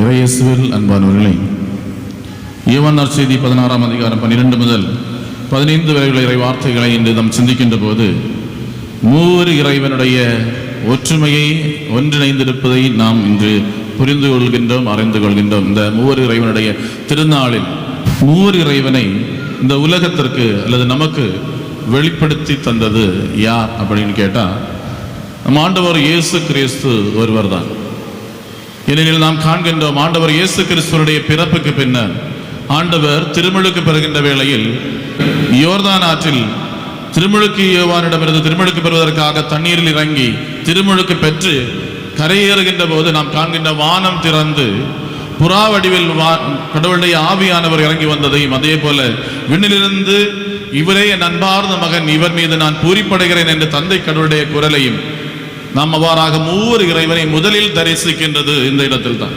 இறையேசுவில் அன்பானவர்களே ஈவன் நற்செய்தி பதினாறாம் அதிகாரம் பன்னிரெண்டு முதல் பதினைந்து வரையுள்ள இறை வார்த்தைகளை இன்று நாம் சிந்திக்கின்ற போது மூவர் இறைவனுடைய ஒற்றுமையை ஒன்றிணைந்திருப்பதை நாம் இன்று புரிந்து கொள்கின்றோம் அறிந்து கொள்கின்றோம். இந்த மூவர் இறைவனுடைய திருநாளில் மூவர் இறைவனை இந்த உலகத்திற்கு அல்லது நமக்கு வெளிப்படுத்தி தந்தது யார் அப்படின்னு கேட்டால் நம் ஆண்டவர் இயேசு கிறிஸ்து ஒருவர் தான். ஏனெனில் நாம் காண்கின்றோம் ஆண்டவர் இயேசு கிறிஸ்துவனுடைய பிறப்புக்கு பின்னர் ஆண்டவர் திருமுழுக்கு பெறுகின்ற வேளையில் யோர்தான் ஆற்றில் திருமுழுக்கு யோவானிடமிருந்து திருமுழுக்கு பெறுவதற்காக தண்ணீரில் இறங்கி திருமுழுக்கு பெற்று கரையேறுகின்ற போது நாம் காண்கின்ற வானம் திறந்து புறா வடிவில் வா- கடவுளுடைய ஆவியானவர் இறங்கி வந்ததையும் அதே போல விண்ணிலிருந்து இவரே என் அன்பார்ந்த மகன் இவர் மீது நான் பூரிப்படைகிறேன் என்று தந்தை கடவுளுடைய குரலையும் நாம் அவ்வாறாக மூவர் இறைவனை முதலில் தரிசிக்கின்றது இந்த இடத்தில் தான்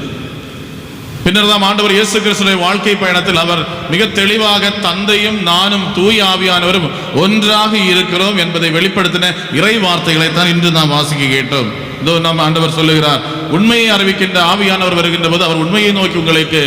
பின்னர் தான் ஆண்டவர் இயேசு கிறிஸ்துடைய வாழ்க்கை பயணத்தில் அவர் மிக தெளிவாக தந்தையும் நானும் தூய் ஆவியானவரும் ஒன்றாக இருக்கிறோம் என்பதை வெளிப்படுத்தின இறை வார்த்தைகளை தான் இன்று நாம் வாசிக்க கேட்டோம். இதோ நாம் ஆண்டவர் சொல்லுகிறார் உண்மையை அறிவிக்கின்ற ஆவியானவர் வருகின்ற போது அவர் உண்மையை நோக்கி உங்களுக்கு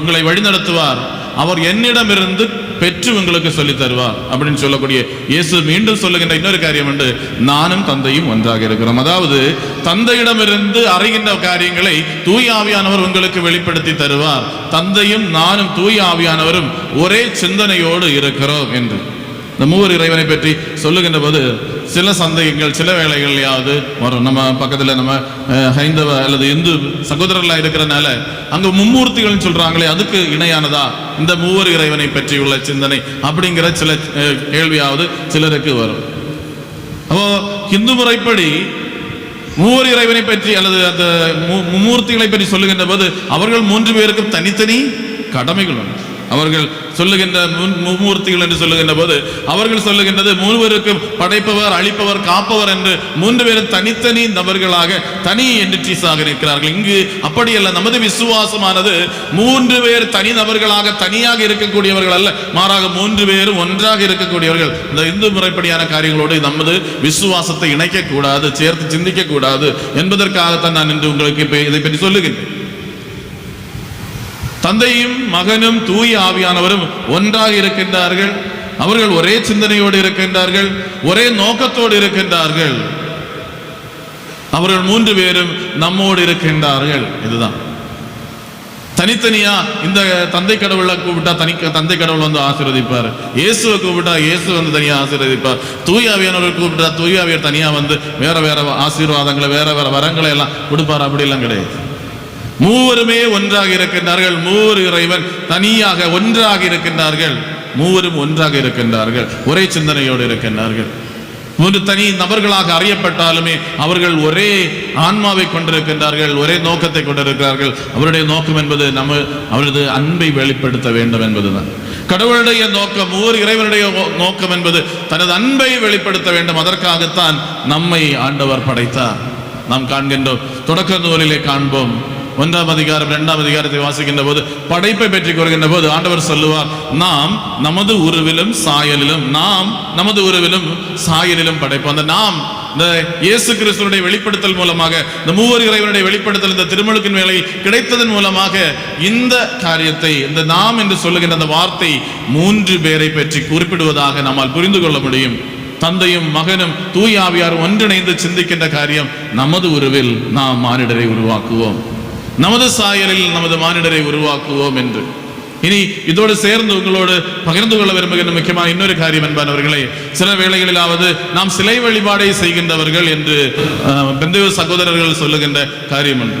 உங்களை வழிநடத்துவார். அவர் என்னிடமிருந்து பெற்று உங்களுக்கு சொல்லித் தருவார் அப்படின்னு சொல்லக்கூடிய இயேசு மீண்டும் சொல்லுகின்ற இன்னொரு காரியம் உண்டு. நானும் தந்தையும் ஒன்றாக இருக்கிறோம். அதாவது தந்தையிடமிருந்து அறிகின்ற காரியங்களை தூய் ஆவியானவர் உங்களுக்கு வெளிப்படுத்தி தருவார். தந்தையும் நானும் தூய் ஆவியானவரும் ஒரே சிந்தனையோடு இருக்கிறோம் என்று. இந்த மூவர் இறைவனை பற்றி சொல்லுகின்ற போது சில சந்தேகங்கள் சில வேலைகள்லையாவது வரும். நம்ம பக்கத்தில் நம்ம ஹைந்தவ அல்லது இந்து சகோதரர்களாக இருக்கிறனால அங்கே மும்மூர்த்திகள்னு சொல்கிறாங்களே அதுக்கு இணையானதா? இந்த மூவர் இறைவனை உள்ள சிந்தனை அப்படிங்கிற சில கேள்வியாவது சிலருக்கு வரும். அப்போ இந்து முறைப்படி மூவர் இறைவனை பற்றி அல்லது அந்த மு- மும்மூர்த்திகளை பற்றி சொல்லுகின்ற போது அவர்கள் மூன்று பேருக்கும் தனித்தனி கடமைகள் உண்டு. அவர்கள் சொல்லுகின்ற முன் மும்மூர்த்திகள் என்று சொல்லுகின்ற போது அவர்கள் சொல்லுகின்றது மூவருக்கும் படைப்பவர் அழிப்பவர் காப்பவர் என்று மூன்று பேரும் தனித்தனி நபர்களாக தனி என்டிட்டிஸாக இருக்கிறார்கள். இங்கு அப்படியல்ல நமது விசுவாசமானது மூன்று பேர் தனி நபர்களாக தனியாக இருக்கக்கூடியவர்கள் அல்ல மாறாக மூன்று பேரும் ஒன்றாக இருக்கக்கூடியவர்கள். இந்த இந்து முறைப்படியான காரியங்களோடு நமது விசுவாசத்தை இணைக்கக்கூடாது சேர்த்து சிந்திக்கக்கூடாது என்பதற்காகத்தான் நான் இன்று உங்களுக்கு இதை பற்றி சொல்லுகின்றேன். தந்தையும் மகனும் தூய ஆவியானவரும் ஒன்றாக இருக்கின்றார்கள். அவர்கள் ஒரே சிந்தனையோடு இருக்கின்றார்கள் ஒரே நோக்கத்தோடு இருக்கின்றார்கள். அவர்கள் மூன்று பேரும் நம்மோடு இருக்கின்றார்கள். இதுதான். தனித்தனியா இந்த தந்தை கடவுளை கூப்பிட்டா தனி தந்தை கடவுள் வந்து ஆசீர்வதிப்பார். இயேசுவை கூப்பிட்டா இயேசு வந்து தனியா ஆசீர்வதிப்பார். தூயாவியானவர் கூப்பிட்டா தூயாவியர் தனியா வந்து வேற வேற ஆசீர்வாதங்களை வேற வேற வரங்களை எல்லாம் கொடுப்பார். அப்படி எல்லாம் கிடையாது. மூவருமே ஒன்றாக இருக்கின்றார்கள். மூவர் இறைவன் தனியாக ஒன்றாக இருக்கின்றார்கள். மூவரும் ஒன்றாக இருக்கின்றார்கள். ஒரே சிந்தனையோடு இருக்கின்றார்கள். மூன்று தனி நபர்களாக அறியப்பட்டாலுமே அவர்கள் ஒரே ஆன்மாவை கொண்டிருக்கின்றார்கள் ஒரே நோக்கத்தை கொண்டிருக்கிறார்கள். அவருடைய நோக்கம் என்பது நம்ம அவரது அன்பை வெளிப்படுத்த வேண்டும் என்பதுதான். கடவுளுடைய நோக்கம் மூவர் இறைவனுடைய நோக்கம் என்பது தனது அன்பை வெளிப்படுத்த வேண்டும். அதற்காகத்தான் நம்மை ஆண்டவர் படைத்தார். நாம் காண்கின்றோம் தொடக்க நூலிலே காண்போம். ஒன்றாம் அதிகாரம் இரண்டாம் அதிகாரத்தை வாசிக்கின்ற போது படைப்பை பற்றி கூறுகின்ற போது ஆண்டவர் சொல்லுவார் நாம் நமது உருவிலும் சாயலிலும் நாம் நமது உருவிலும் சாயலிலும் படைப்போம். அந்த நாம் இந்த இயேசு கிறிஸ்துவனுடைய வெளிப்படுத்தல் மூலமாக இந்த மூவர் இறைவனுடைய வெளிப்படுத்தல் இந்த திருமலுக்கின் வேலை கிடைத்ததன் மூலமாக இந்த காரியத்தை இந்த நாம் என்று சொல்லுகின்ற அந்த வார்த்தை மூன்று பேரை பற்றி குறிப்பிடுவதாக நம்மால் புரிந்து கொள்ள முடியும். தந்தையும் மகனும் தூயாவியாரும் ஒன்றிணைந்து சிந்திக்கின்ற காரியம் நமது உருவில் நாம் மானிடரை உருவாக்குவோம். நமது சாயலில் நமது மானிடரை உருவாக்குவோம் என்று. இனி இதோடு சேர்ந்து உங்களோடு பகிர்ந்து கொள்ள விரும்புகின்ற முக்கியமான இன்னொரு காரியம் என்பானவர்களே சில வேளைகளிலாவது நாம் சிலை வழிபாடை செய்கின்றவர்கள் என்று அஹ், சகோதரர்கள் சொல்லுகின்ற காரியம் உண்டு.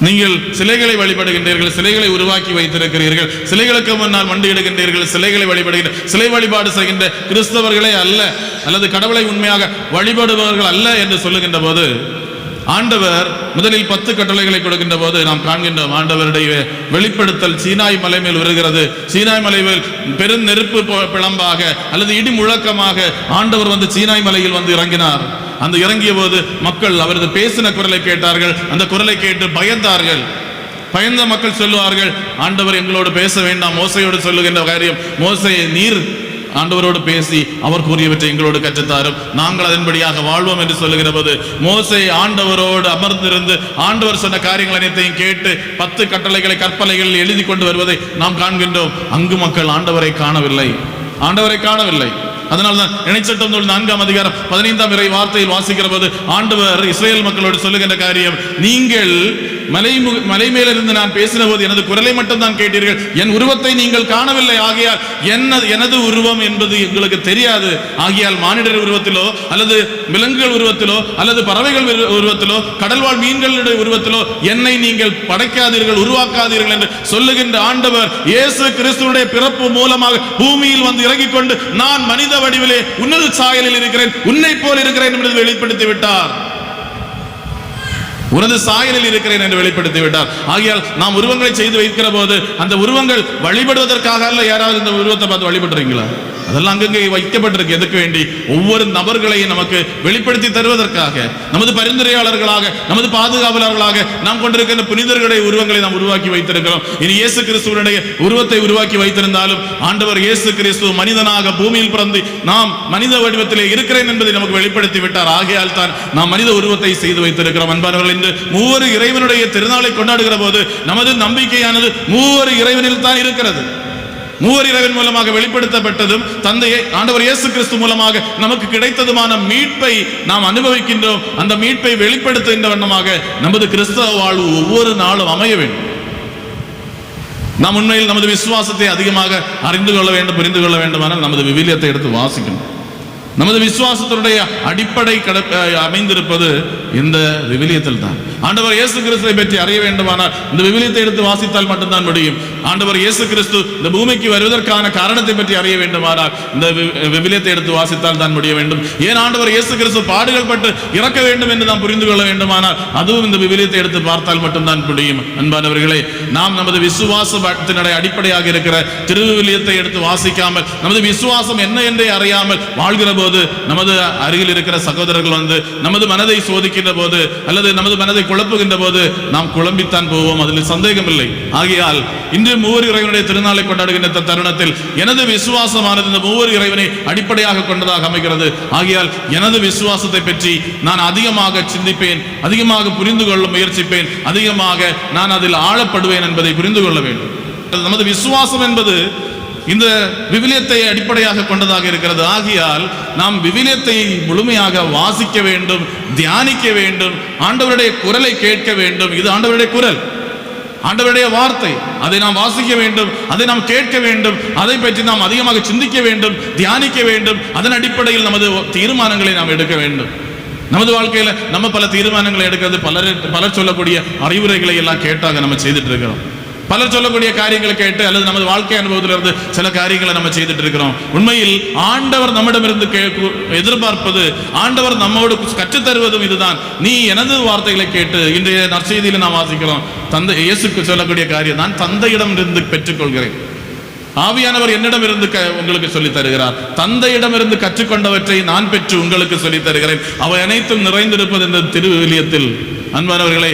நீங்கள் சிலைகளை வழிபடுகின்றீர்கள் சிலைகளை உருவாக்கி வைத்திருக்கிறீர்கள் சிலைகளுக்கு முன்னால் மண்டியிடுகின்றீர்கள் சிலைகளை வழிபடுகின்ற சிலை வழிபாடு செய்கின்ற கிறிஸ்தவர்களே அல்ல அல்லது கடவுளை உண்மையாக வழிபடுபவர்கள் அல்ல என்று சொல்லுகின்ற போது ஆண்டவர் முதலில் பத்து கட்டளைகளை கொடுக்கின்ற போது நாம் காண்கின்றோம் ஆண்டவருடைய வெளிப்படுத்தல் சீனாய் மலை மேல் வருகிறது. சீனாய் மலை மேல் பெரும் நெருப்பு பிளம்பாக அல்லது இடி முழக்கமாக ஆண்டவர் வந்து சீனாய் மலையில் வந்து இறங்கினார். அந்த இறங்கிய போது மக்கள் அவரது பேசின குரலை கேட்டார்கள். அந்த குரலை கேட்டு பயந்தார்கள். பயந்த மக்கள் சொல்லுவார்கள் ஆண்டவர் எங்களோடு பேச வேண்டாம் மோசையோடு சொல்லுகின்ற காரியம் மோசையை நீர் ஆண்டவரோடு பேசி அவர் கூறியவற்றை எங்களோடு கற்றுத்தாரும். நாங்கள் அதன்படியாக வாழ்வோம் என்று சொல்லுகிற போது மோசை ஆண்டவரோடு அமர்ந்திருந்து ஆண்டவர் சொன்ன காரியங்கள் அனைத்தையும் கேட்டு பத்து கட்டளைகளை கற்பலைகளில் எழுதி கொண்டு வருவதை நாம் காண்கின்றோம். அங்கு மக்கள் ஆண்டவரை காணவில்லை. ஆண்டவரை காணவில்லை. அதனால்தான் இணைச்சட்டம் நூல் நான்காம் அதிகாரம் பதினைந்தாம் இறை வார்த்தையில் வாசிக்கிற போது ஆண்டவர் இஸ்ரேல் மக்களோடு சொல்லுகின்ற காரியம் நீங்கள் மலை மலை மேலிருந்து நான் பேசின போது எனது குரலை மட்டும் தான் கேட்டீர்கள். என் உருவத்தை நீங்கள் காணவில்லை. ஆகையால் என்ன எனது உருவம் என்பது எங்களுக்கு தெரியாது. ஆகையால் மானிடர் உருவத்திலோ அல்லது விலங்குகள் உருவத்திலோ அல்லது பறவைகள் உருவத்திலோ கடல்வாழ் மீன்களுடைய உருவத்திலோ என்னை நீங்கள் படைக்காதீர்கள் உருவாக்காதீர்கள் என்று சொல்லுகின்ற ஆண்டவர் இயேசு கிறிஸ்துவுடைய பிறப்பு மூலமாக பூமியில் வந்து இறங்கிக் கொண்டு நான் மனித வடிவிலே உன்னத சாயலில் இருக்கிறேன் உன்னை போல் இருக்கிறேன் என்று வெளிப்படுத்தி விட்டார் உனது சாயலில் இருக்கிறேன் என்று வெளிப்படுத்தி விட்டார் ஆகையால் நாம் உருவங்களை செய்து வைக்கிற போது அந்த உருவங்கள் வழிபடுவதற்காக அல்ல யாராவது இந்த உருவத்தை பார்த்து வழிபடுறீங்களா? அதெல்லாம் அங்கங்கே வைக்கப்பட்டிருக்கு. எதுக்கு வேண்டி? ஒவ்வொரு நபர்களையும் நமக்கு வெளிப்படுத்தி தருவதற்காக நமது பரிந்துரையாளர்களாக நமது பாதுகாவலர்களாக நாம் கொண்டிருக்கின்ற புனிதர்களுடைய உருவங்களை நாம் உருவாக்கி வைத்திருக்கிறோம். இனி இயேசு கிறிஸ்துவனுடைய உருவத்தை உருவாக்கி வைத்திருந்தாலும் ஆண்டவர் இயேசு கிறிஸ்து மனிதனாக பூமியில் பிறந்து நாம் மனித வடிவத்திலே இருக்கிறேன் என்பதை நமக்கு வெளிப்படுத்தி விட்டார். ஆகையால் தான் நாம் மனித உருவத்தை செய்து வைத்திருக்கிறோம். அன்பானவர்கள் இன்று மூவரு இறைவனுடைய திருநாளை கொண்டாடுகிற போது நமது நம்பிக்கையானது மூவரு இறைவனில் தான் இருக்கிறது. மூவரிரவின் மூலமாக வெளிப்படுத்தப்பட்டதும் தந்தையை ஆண்டவர் இயேசு கிறிஸ்து மூலமாக நமக்கு கிடைத்ததுமான மீட்பை நாம் அனுபவிக்கின்றோம். அந்த மீட்பை வெளிப்படுத்துகின்ற வண்ணமாக நமது கிறிஸ்தவ வாழ்வு ஒவ்வொரு நாளும் அமைய வேண்டும். நாம் உண்மையில் நமது விசுவாசத்தை அதிகமாக அறிந்து கொள்ள வேண்டும் புரிந்து கொள்ள வேண்டுமானால் நமது விவிலியத்தை எடுத்து வாசிக்கணும். நமது விசுவாசத்தினுடைய அடிப்படை கட அமைந்திருப்பது இந்த விவிலியத்தில் தான் ஆண்டவர் இயேசு கிறிஸ்துவை பற்றி அறிய வேண்டுமானால் இந்த விவிலியத்தை எடுத்து வாசித்தால் மட்டும்தான் முடியும். ஆண்டவர் இயேசு கிறிஸ்து இந்த பூமிக்கு வருவதற்கான காரணத்தை பற்றி அறிய வேண்டுமானால் இந்த விவிலியத்தை எடுத்து வாசித்தால் தான் முடிய வேண்டும். ஏன் ஆண்டவர் இயேசு கிறிஸ்து பாடுகள் பட்டு இறக்க வேண்டும் என்று நாம் புரிந்து கொள்ள வேண்டுமானால் அதுவும் இந்த விவிலியத்தை எடுத்து பார்த்தால் மட்டும்தான் முடியும். அன்பானவர்களே நாம் நமது விசுவாச விசுவாசத்தினுடைய அடிப்படையாக இருக்கிற திருவிவிலியத்தை எடுத்து வாசிக்காமல் நமது விசுவாசம் என்ன என்றே அறியாமல் வாழ்கிற போது நமது அருகில் இருக்கிற சகோதரர்கள் வந்து நமது மனதை சோதிக்கின்ற போது அல்லது நமது மனதை குழப்புகின்ற போது நாம் குழம்பித்தான் போவோம். அதில் சந்தேகமில்லை. ஆகையால் இன்று மூவர் இறைவனுடைய திருநாளை கொண்டாடுகின்ற தருணத்தில் எனது விசுவாசமானது இந்த மூவர் இறைவனை அடிப்படையாக கொண்டதாக அமைகிறது. ஆகையால் எனது விசுவாசத்தை பற்றி நான் அதிகமாக சிந்திப்பேன் அதிகமாக புரிந்து கொள்ள முயற்சிப்பேன் அதிகமாக நான் அதில் ஆழப்படுவேன் என்பதை புரிந்து கொள்ள வேண்டும். நமது விசுவாசம் என்பது இந்த விவிலியத்தை அடிப்படையாக கொண்டதாக இருக்கிறது. ஆகியால் நாம் விவிலியத்தை முழுமையாக வாசிக்க வேண்டும் தியானிக்க வேண்டும் ஆண்டவருடைய குரலை கேட்க வேண்டும். இது ஆண்டவருடைய குரல். ஆண்டவருடைய வார்த்தை. அதை நாம் வாசிக்க வேண்டும் அதை நாம் கேட்க வேண்டும் அதை பற்றி நாம் அதிகமாக சிந்திக்க வேண்டும் தியானிக்க வேண்டும். அதன் அடிப்படையில் நமது தீர்மானங்களை நாம் எடுக்க வேண்டும். நமது வாழ்க்கையில் நம்ம பல தீர்மானங்களை எடுக்கிறது. பலர் பலர் சொல்லக்கூடிய அறிவுரைகளை எல்லாம் கேட்டாக நம்ம செய்துட்டு இருக்கிறோம். பலர் சொல்லக்கூடிய காரியங்களை கேட்டு அல்லது நமது வாழ்க்கை அனுபவத்திலிருந்து சில காரியங்களை நம்ம செய்துட்டு இருக்கிறோம் உண்மையில் ஆண்டவர் நம்மிடமிருந்து எதிர்பார்ப்பது ஆண்டவர் நம்மோடு கற்றுத் தருவதும் இதுதான். நீ எனது வார்த்தைகளை கேட்டு இன்றைய நற்செய்தியில் நாம் வாசிக்கிறோம். தந்தை இயேசுக்கு சொல்லக்கூடிய காரியம் நான் தந்தையிடம் இருந்து பெற்றுக்கொள்கிறேன். ஆவியானவர் என்னிடம் இருந்து உங்களுக்கு சொல்லித் தருகிறார் தந்தையிடம் இருந்து கற்றுக்கொண்டவற்றை நான் பெற்று உங்களுக்கு சொல்லித் தருகிறேன் அவை அனைத்தும் நிறைந்திருப்பது இந்த திருவிலியத்தில் அன்பானவர்களை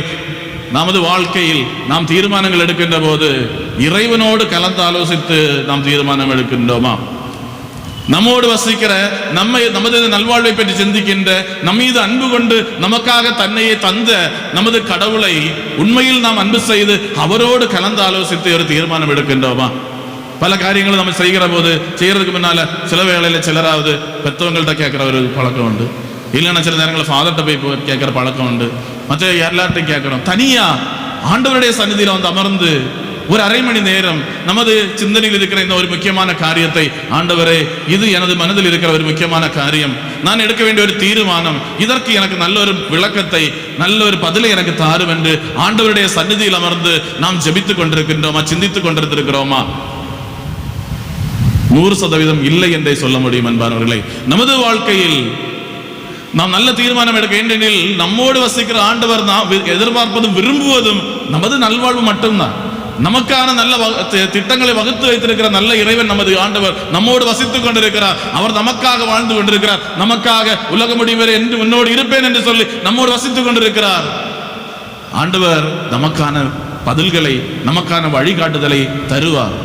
நமது வாழ்க்கையில் நாம் தீர்மானங்கள் எடுக்கின்ற போது இறைவனோடு கலந்து ஆலோசித்து நாம் தீர்மானம் எடுக்கின்றோமா? நம்மோடு வசிக்கிற நம்மை நமது நல்வாழ்வை பற்றி சிந்திக்கின்ற நம் மீது அன்பு கொண்டு நமக்காக தன்னையே தந்த நமது கடவுளை உண்மையில் நாம் அன்பு செய்து அவரோடு கலந்து ஆலோசித்து ஒரு தீர்மானம் எடுக்கின்றோமா? பல காரியங்களை நம்ம செய்கிற போது செய்யறதுக்கு முன்னால சில வேளையில சிலராவது பெற்றவங்கள்ட்ட கேட்கிற ஒரு பழக்கம் உண்டு. இல்லைன்னா சில நேரங்களில் ஃபாதர்கிட்ட போய் போய் கேட்கிற பழக்கம் உண்டு. மற்ற எல்லார்ட்டையும் கேட்கணும் தனியா ஆண்டவருடைய சன்னிதியில் வந்து அமர்ந்து ஒரு அரை மணி நேரம் நமது சிந்தனையில் இருக்கிற இந்த ஒரு முக்கியமான காரியத்தை ஆண்டவரே இது எனது மனதில் இருக்கிற ஒரு முக்கியமான காரியம். நான் எடுக்க வேண்டிய ஒரு தீர்மானம் இதற்கு எனக்கு நல்ல ஒரு விளக்கத்தை நல்ல ஒரு பதிலை எனக்கு தாரும் என்று ஆண்டவருடைய சந்நிதியில் அமர்ந்து நாம் ஜபித்துக் கொண்டிருக்கின்றோமா சிந்தித்துக் கொண்டிருக்கிறோமா நூறு சதவீதம் இல்லை என்றே சொல்ல முடியும் அன்பானவர்களே. நமது வாழ்க்கையில் நாம் நல்ல தீர்மானம் எடுக்க ஏனெனில் நம்மோடு வசிக்கிற ஆண்டவர் நாம் எதிர்பார்ப்பதும் விரும்புவதும் நமது நல்வாழ்வு மட்டும்தான். நமக்கான நல்ல திட்டங்களை வகுத்து வைத்திருக்கிற நல்ல இறைவன் நமது ஆண்டவர் நம்மோடு வசித்துக் கொண்டிருக்கிறார். அவர் நமக்காக வாழ்ந்து கொண்டிருக்கிறார். நமக்காக உலக முடிவரை என்று உன்னோடு இருப்பேன் என்று சொல்லி நம்மோடு வசித்துக் கொண்டிருக்கிறார். ஆண்டவர் நமக்கான பதில்களை நமக்கான வழிகாட்டுதலை தருவார்.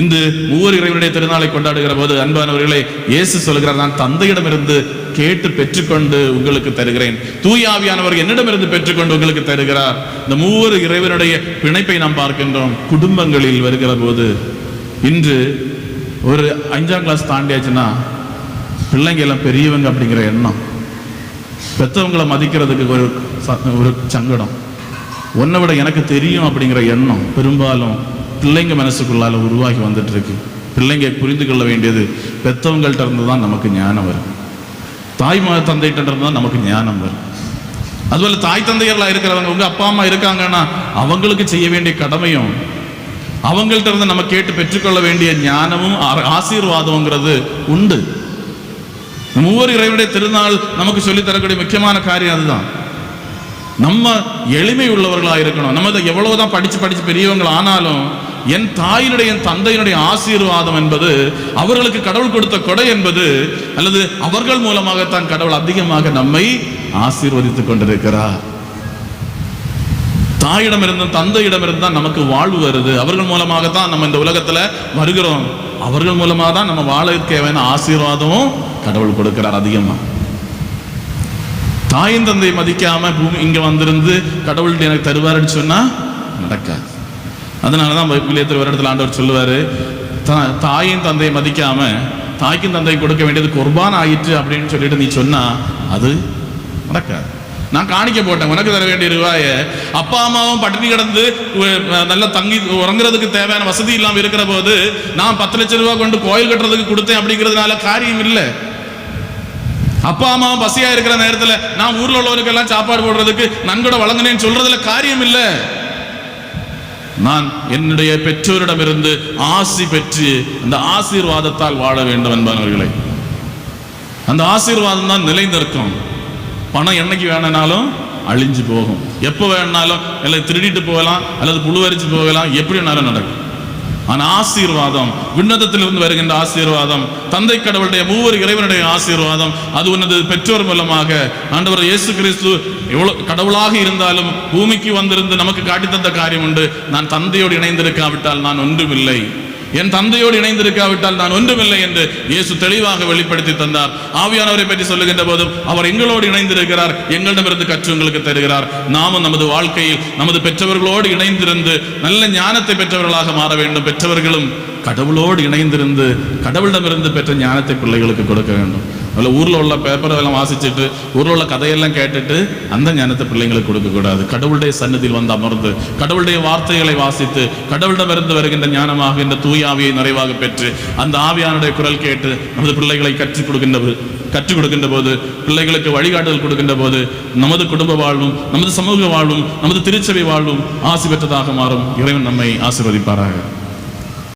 இன்று ஒவ்வொரு இறைவனுடைய திருநாளை கொண்டாடுகிற போது அன்பானவர்களே இயேசு சொல்கிறார் நான் தந்தையிடமிருந்து கேட்டு பெற்றுக்கொண்டு உங்களுக்கு தருகிறேன். தூயாவியானவர் என்னிடமிருந்து பெற்றுக்கொண்டு உங்களுக்கு தருகிறார். இந்த மூவர் இறைவனுடைய பிணைப்பை நாம் பார்க்கின்றோம். குடும்பங்களில் வருகிற போது இன்று ஒரு அஞ்சாம் கிளாஸ் தாண்டியாச்சுன்னா பிள்ளைங்க எல்லாம் பெரியவங்க அப்படிங்கிற எண்ணம். பெற்றவங்களை மதிக்கிறதுக்கு ஒரு ஒரு சங்கடம். உன்னை விட எனக்கு தெரியும் அப்படிங்கிற எண்ணம் பெரும்பாலும் பிள்ளைங்க மனசுக்குள்ளால உருவாகி வந்துட்டு இருக்கு. பிள்ளைங்க புரிந்து கொள்ள வேண்டியது பெற்றவங்கள்ட்ட இருந்து தான் நமக்கு ஞானம் வரும். தாய் ம தந்தைகிட்ட தான் நமக்கு ஞானம் வரும். அதுபோல் தாய் தந்தையர்களாக இருக்கிறவங்க உங்கள் அப்பா அம்மா இருக்காங்கன்னா அவங்களுக்கு செய்ய வேண்டிய கடமையும் அவங்கள்ட்ட இருந்து நம்ம கேட்டு பெற்றுக்கொள்ள வேண்டிய ஞானமும் ஆசீர்வாதம்ங்கிறது உண்டு. மூவர் இறைவனுடைய திருநாள் நமக்கு சொல்லித் தரக்கூடிய முக்கியமான காரியம் அதுதான். நம்ம எளிமை உள்ளவர்களாக இருக்கணும். நம்ம இதை எவ்வளவுதான் படித்து படித்து பெரியவங்கள் ஆனாலும் என் தாயினுடைய என் தந்தையினுடைய ஆசீர்வாதம் என்பது அவர்களுக்கு கடவுள் கொடுத்த கொடை என்பது அல்லது அவர்கள் மூலமாகத்தான் கடவுள் அதிகமாக நம்மை ஆசீர்வதித்துக் கொண்டிருக்கிறார். தாயிடமிருந்தும் தந்தையிடமிருந்து தான் நமக்கு வாழ்வு வருது. அவர்கள் மூலமாகத்தான் நம்ம இந்த உலகத்துல வருகிறோம். அவர்கள் மூலமாக தான் நம்ம வாழ தேவையான ஆசீர்வாதமும் கடவுள் கொடுக்கிறார் அதிகமா. தாயின் தந்தை மதிக்காம பூமி இங்க வந்திருந்து கடவுள்கிட்ட எனக்கு தருவாருன்னு சொன்னா நடக்காது. அதனால தான் வில்லியத்தில் ஒரு இடத்துல ஆண்டவர் சொல்லுவார் "தா- தாயின் தந்தையை மதிக்காம தாய்க்கும் தந்தை கொடுக்க வேண்டியது குர்பான் ஆயிற்று அப்படின்னு சொல்லிட்டு நீ சொன்னா அது நடக்காது. நான் காணிக்க போட்டேன் உனக்கு தர வேண்டிய ரூபாய அப்பா அம்மாவும் பட்டினி கிடந்து நல்லா தங்கி உறங்குறதுக்கு தேவையான வசதி இல்லாமல் இருக்கிற போது நான் பத்து லட்சம் ரூபாய் கொண்டு கோயில் கட்டுறதுக்கு கொடுத்தேன் அப்படிங்கிறதுனால காரியம் இல்லை. அப்பா அம்மாவும் பசியா இருக்கிற நேரத்தில் நான் ஊர்ல உள்ளவருக்கு எல்லாம் சாப்பாடு போடுறதுக்கு நன்கொடை வழங்கினேன்னு சொல்றதுல காரியம் இல்லை. நான் என்னுடைய பெற்றோரிடமிருந்து ஆசி பெற்று அந்த ஆசீர்வாதத்தால் வாழ வேண்டும் என்பவர்களே அந்த ஆசீர்வாதம் தான் நிலைந்திருக்கும் பணம் என்னைக்கு வேணும்னாலும் அழிஞ்சு போகும். எப்போ வேணாலும் இல்லை திருடிட்டு போகலாம் அல்லது புழுவரிச்சு போகலாம் எப்படி வேணாலும் நடக்கும். ஆனால் ஆசீர்வாதம் விண்ணதத்திலிருந்து வருகின்ற ஆசீர்வாதம் தந்தை கடவுளுடைய மூவர் இறைவனுடைய ஆசீர்வாதம் அது உன்னது பெற்றோர் மூலமாக. ஆண்டவர் இயேசு கிறிஸ்து எவ்வளோ கடவுளாக இருந்தாலும் பூமிக்கு வந்திருந்து நமக்கு காட்டி தந்த காரியம் உண்டு. நான் தந்தையோடு இணைந்திருக்காவிட்டால் நான் ஒன்றுமில்லை. என் தந்தையோடு இணைந்திருக்காவிட்டால் நான் ஒன்றுமில்லை என்று இயேசு தெளிவாக வெளிப்படுத்தி தந்தார். ஆவியானவரை பற்றி சொல்லுகின்ற போதும் அவர் எங்களோடு இணைந்திருக்கிறார். எங்களிடமிருந்து கற்று உங்களுக்கு தருகிறார். நாமும் நமது வாழ்க்கையில் நமது பெற்றவர்களோடு இணைந்திருந்து நல்ல ஞானத்தை பெற்றவர்களாக மாற வேண்டும். பெற்றவர்களும் கடவுளோடு இணைந்திருந்து கடவுளிடமிருந்து பெற்ற ஞானத்தை பிள்ளைகளுக்கு கொடுக்க வேண்டும். அதில் ஊரில் உள்ள பேப்பர் எல்லாம் வாசிச்சுட்டு ஊரில் உள்ள கதையெல்லாம் கேட்டுட்டு அந்த ஞானத்தை பிள்ளைங்களுக்கு கொடுக்கக்கூடாது கடவுளுடைய சன்னதியில் வந்து அமர்ந்து கடவுளுடைய வார்த்தைகளை வாசித்து கடவுளிடமிருந்து வருகின்ற ஞானமாக இந்த தூய ஆவியை நிறைவாக பெற்று அந்த ஆவியானுடைய குரல் கேட்டு நமது பிள்ளைகளை கற்றுக் கொடுக்கின்ற கற்றுக் கொடுக்கின்ற போது பிள்ளைகளுக்கு வழிகாட்டுதல் கொடுக்கின்ற போது நமது குடும்ப வாழ்வும் நமது சமூக வாழ்வும் நமது திருச்சபை வாழ்வும் ஆசி பெற்றதாக மாறும். இறைவன் நம்மை ஆசிர்வதிப்பாராக.